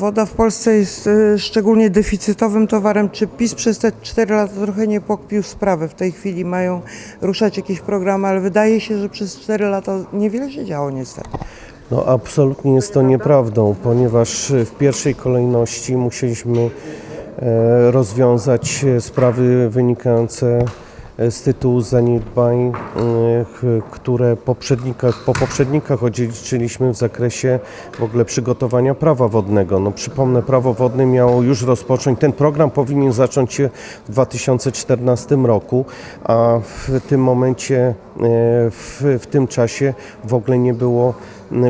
Woda w Polsce jest e, szczególnie deficytowym towarem. Czy PiS przez te 4 lata trochę nie pokpił sprawy? W tej chwili mają ruszać jakieś programy, ale wydaje się, że przez 4 lata niewiele się działo niestety. No absolutnie jest to nieprawdą, ponieważ w pierwszej kolejności musieliśmy e, rozwiązać e, sprawy wynikające e, z tytułu zaniedbań, e, które poprzednikach, po poprzednikach odziedziczyliśmy w zakresie w ogóle przygotowania prawa wodnego. No przypomnę, prawo wodne miało już rozpocząć, ten program powinien zacząć się w 2014 roku, a w tym momencie, e, w, w tym czasie w ogóle nie było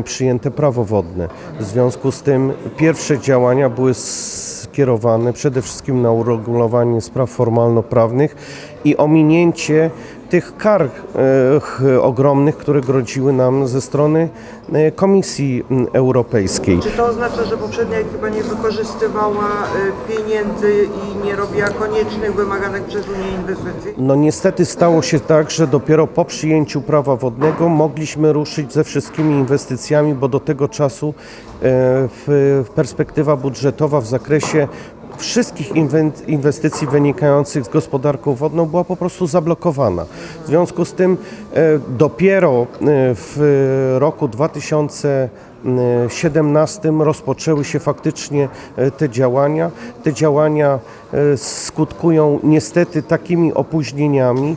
przyjęte prawo wodne. W związku z tym pierwsze działania były skierowane przede wszystkim na uregulowanie spraw formalno-prawnych i ominięcie tych kar e, ch- ogromnych, które groziły nam ze strony e, Komisji Europejskiej. Czy to oznacza, że poprzednia chyba nie wykorzystywała e, pieniędzy i nie robiła koniecznych, wymaganych przez Unię inwestycji? No niestety stało się tak, że dopiero po przyjęciu prawa wodnego mogliśmy ruszyć ze wszystkimi inwestycjami, bo do tego czasu perspektywa budżetowa w zakresie wszystkich inwestycji wynikających z gospodarką wodną była po prostu zablokowana. W związku z tym e, dopiero e, w roku 2017 rozpoczęły się faktycznie e, te działania. Te działania skutkują niestety takimi opóźnieniami.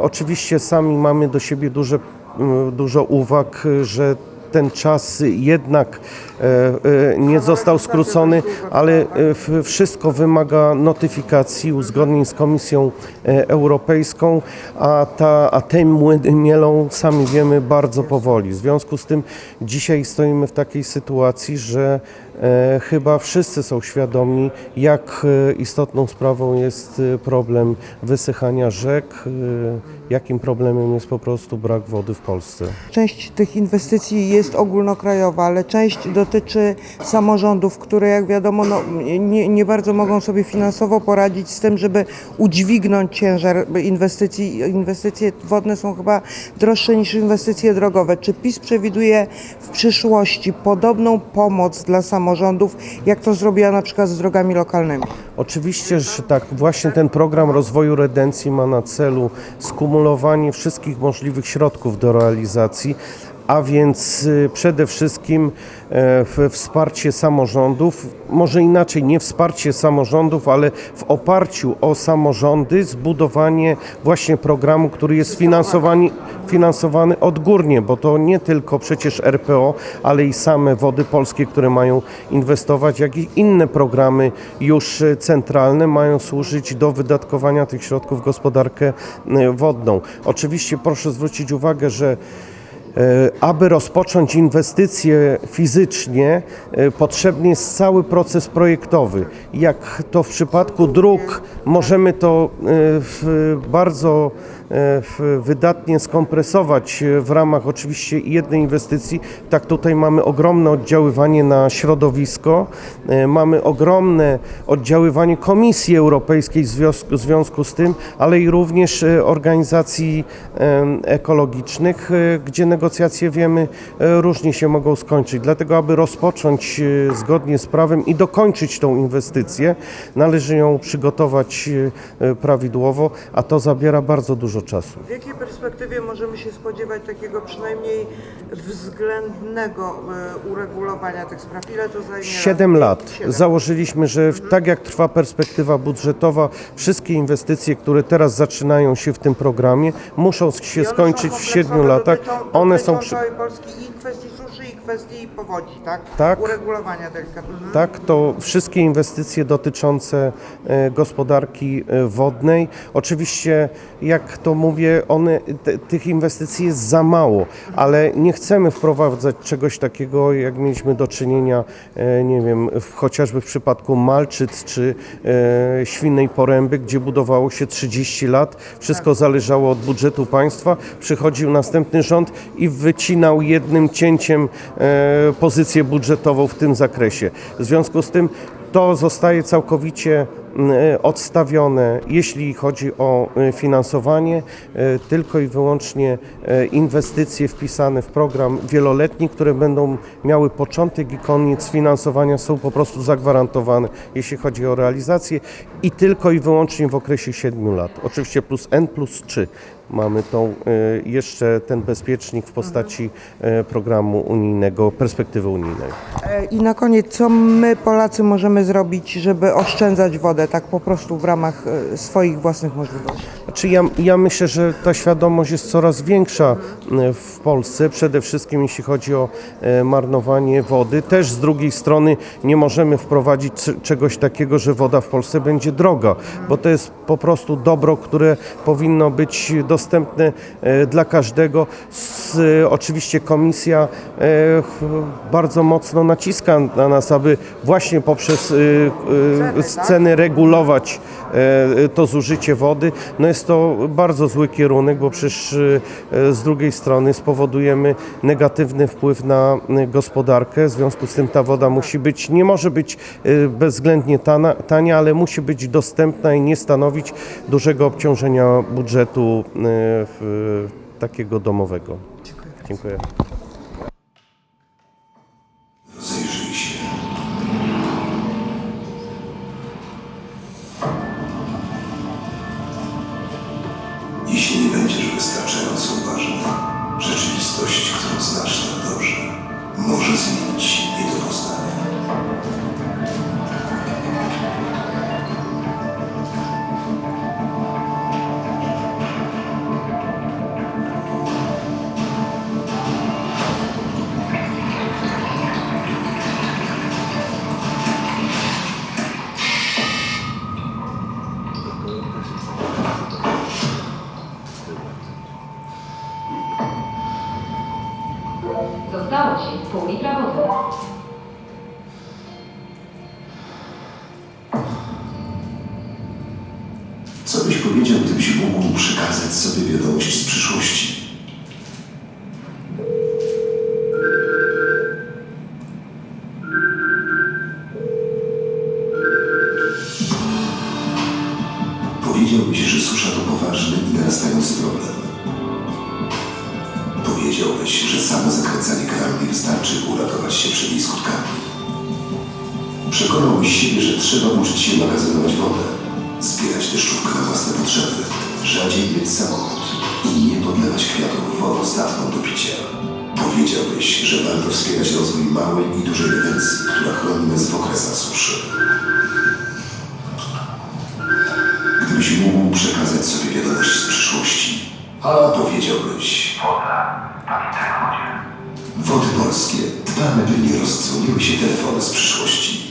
Oczywiście sami mamy do siebie duże, dużo uwag, że ten czas jednak e, e, nie został skrócony, ale e, wszystko wymaga notyfikacji, uzgodnień z Komisją Europejską, a, ta, a te młyny mielą, sami wiemy, bardzo powoli. W związku z tym dzisiaj stoimy w takiej sytuacji, że chyba wszyscy są świadomi, jak e, istotną sprawą jest e, problem wysychania rzek, e, jakim problemem jest po prostu brak wody w Polsce. Część tych inwestycji jest ogólnokrajowa, ale część dotyczy samorządów, które jak wiadomo no, nie, nie bardzo mogą sobie finansowo poradzić z tym, żeby udźwignąć ciężar inwestycji. Inwestycje wodne są chyba droższe niż inwestycje drogowe. Czy PiS przewiduje w przyszłości podobną pomoc dla samorządów, jak to zrobiła na przykład z drogami lokalnymi? Oczywiście, że tak. Właśnie ten program rozwoju redencji ma na celu skumulowanie wszystkich możliwych środków do realizacji, a więc y, przede wszystkim e, w wsparcie samorządów, może inaczej, nie wsparcie samorządów, ale w oparciu o samorządy zbudowanie właśnie programu, który jest finansowany, finansowany odgórnie, bo to nie tylko przecież RPO, ale i same Wody Polskie, które mają inwestować, jak i inne programy już e, centralne mają służyć do wydatkowania tych środków w gospodarkę e, wodną. Oczywiście proszę zwrócić uwagę, że Aby rozpocząć inwestycje fizycznie, e, potrzebny jest cały proces projektowy. Jak to w przypadku dróg, możemy to e, w bardzo e, wydatnie skompresować e, w ramach oczywiście jednej inwestycji. Tak tutaj mamy ogromne oddziaływanie na środowisko, mamy ogromne oddziaływanie Komisji Europejskiej w związku, z tym, ale i również organizacji ekologicznych, gdzie negocjacje wiemy różnie się mogą skończyć. Dlatego, aby rozpocząć zgodnie z prawem i dokończyć tą inwestycję, należy ją przygotować e, e, prawidłowo, a to zabiera bardzo dużo czasu. W jakiej perspektywie możemy się spodziewać takiego przynajmniej względnego e, uregulowania tych spraw? Ile to zajmie? 7 lat. Siedem. Założyliśmy, że w- tak jak trwa perspektywa budżetowa, wszystkie inwestycje, które teraz zaczynają się w tym programie, muszą się skończyć w 7 kompleksowe, latach. dotyczą- One są przy... Polski i kwestii suszy, i kwestii powodzi, tak? Tak. Uregulowania tego. Mhm. Tak, to wszystkie inwestycje dotyczące e, gospodarki e, wodnej. Oczywiście, jak to mówię, one, tych inwestycji jest za mało, ale nie chcemy wprowadzać czegoś takiego, jak mieliśmy do czynienia, e, nie wiem, w, chociażby w przypadku Malczyc czy e, Świnnej Poręby, gdzie budowało się 30 lat. Wszystko zależało od budżetu państwa. Przychodził następny rząd i wycinał jednym cięciem e, pozycję budżetową w tym zakresie. W związku z tym to zostaje całkowicie odstawione, jeśli chodzi o e, finansowanie, e, tylko i wyłącznie inwestycje wpisane w program wieloletni, które będą miały początek i koniec finansowania są po prostu zagwarantowane, jeśli chodzi o realizację i tylko i wyłącznie w okresie 7 lat. Oczywiście plus N plus 3 mamy tą e, jeszcze ten bezpiecznik w postaci e, programu unijnego, perspektywy unijnej. E, I na koniec, co my Polacy możemy zrobić, żeby oszczędzać wodę, tak po prostu w ramach e, swoich własnych możliwości? Znaczy ja, ja myślę, że ta świadomość jest coraz większa e, w Polsce, przede wszystkim jeśli chodzi o e, marnowanie wody. Też z drugiej strony nie możemy wprowadzić czegoś takiego, że woda w Polsce będzie droga, bo to jest po prostu dobro, które powinno być dostępne e, dla każdego. E, oczywiście komisja e, bardzo mocno naciska na nas, aby właśnie poprzez e, e, ceny regulować to zużycie wody. No jest to bardzo zły kierunek, bo przecież e, z drugiej strony spowodujemy negatywny wpływ na e, gospodarkę. W związku z tym ta woda musi być, nie może być e, bezwzględnie tana, tania, ale musi być dostępna i nie stanowić dużego obciążenia budżetu e, takiego domowego. Dziękuję. Rozejrzyj Ci pół litra wody. Co byś powiedział, gdybyś mógł przekazać sobie wiadomość z przyszłości? Powiedziałbyś, że susza to poważny i narastający problem. Wiedziałbyś, że samo zakręcanie kanału nie wystarczy uratować się przed jej skutkami. Przekonałbyś siebie, że trzeba uczyć się magazynować wodę, zbierać deszczówkę na własne potrzeby, rzadziej mieć samochód i nie podlewać kwiatów wodą zdatną do picia. Powiedziałbyś, że warto wspierać rozwój małej i dużej retencji, która chroni nas w okresach suszy. Gdybyś mógł przekazać sobie wiadomość z przyszłości, a powiedziałbyś. Woda. Pamiętaj o wodzie. Wody polskie. Dbamy, by nie rozdzwoniły się telefony z przyszłości.